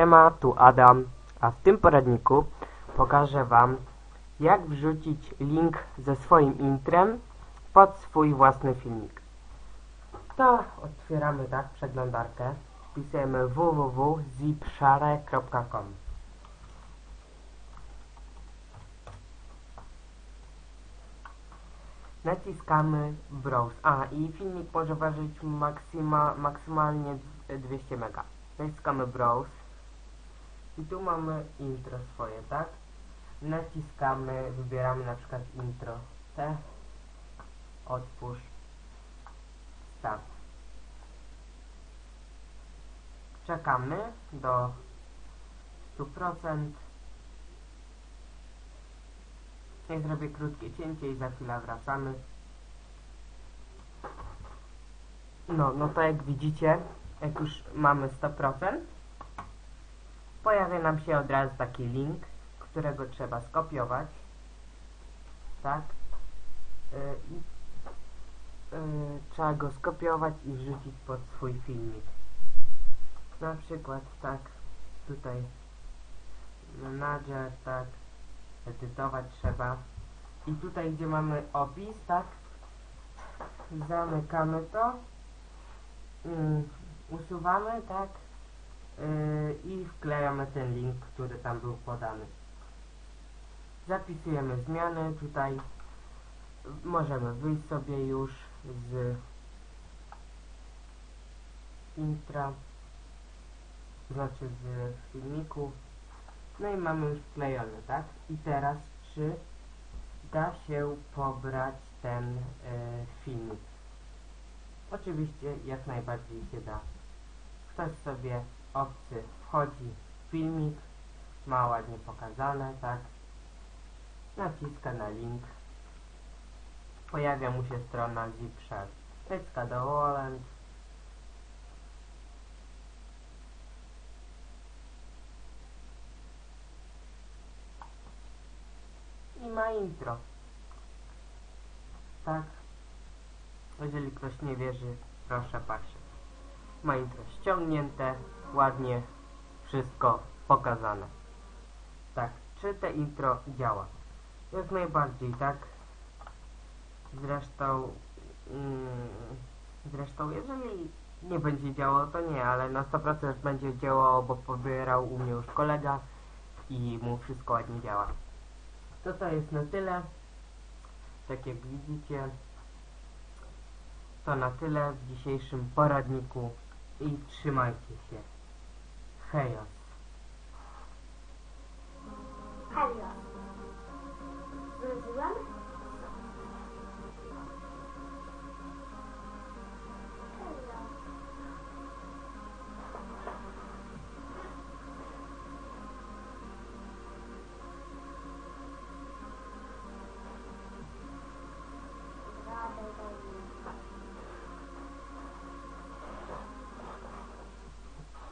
Siema, tu Adam, a w tym poradniku pokażę Wam jak wrzucić link ze swoim intrem pod swój własny filmik. To otwieramy tak przeglądarkę, wpisujemy www.zipshare.com Naciskamy Browse. A, i filmik może ważyć maksyma, maksymalnie 200 mega. Naciskamy Browse. I tu mamy intro swoje, tak? Naciskamy, wybieramy na przykład intro T. Otwórz. Start. Czekamy do 100%. Ja zrobię krótkie cięcie i za chwilę wracamy. No, no to jak widzicie, jak już mamy 100%, pojawia nam się od razu taki link, którego trzeba skopiować. Tak? Yy, I yy, trzeba go skopiować i wrzucić pod swój filmik. Na przykład tak, tutaj menadżer, tak, edytować trzeba. I tutaj, gdzie mamy opis, tak, zamykamy to, yy, usuwamy, tak, i wklejamy ten link, który tam był podany. Zapisujemy zmiany, tutaj możemy wyjść sobie już z intra, znaczy z filmiku. No i mamy już wklejony, tak? I teraz czy da się pobrać ten y, filmik? Oczywiście jak najbardziej się da. Ktoś sobie obcy wchodzi filmik, ma ładnie pokazane, tak? Naciska na link. Pojawia mu się strona ZipShare. Naciska dołącz. I ma intro. Tak. Jeżeli ktoś nie wierzy, proszę patrzeć. Intro ściągnięte, ładnie wszystko pokazane. Tak, czy te intro działa? Jak najbardziej, tak? Zresztą, mm, zresztą jeżeli nie będzie działało, to nie, ale na 100% będzie działało, bo pobierał u mnie już kolega i mu wszystko ładnie działa. To to jest na tyle. Tak jak widzicie, to na tyle w dzisiejszym poradniku i trzymajcie się. Hejos.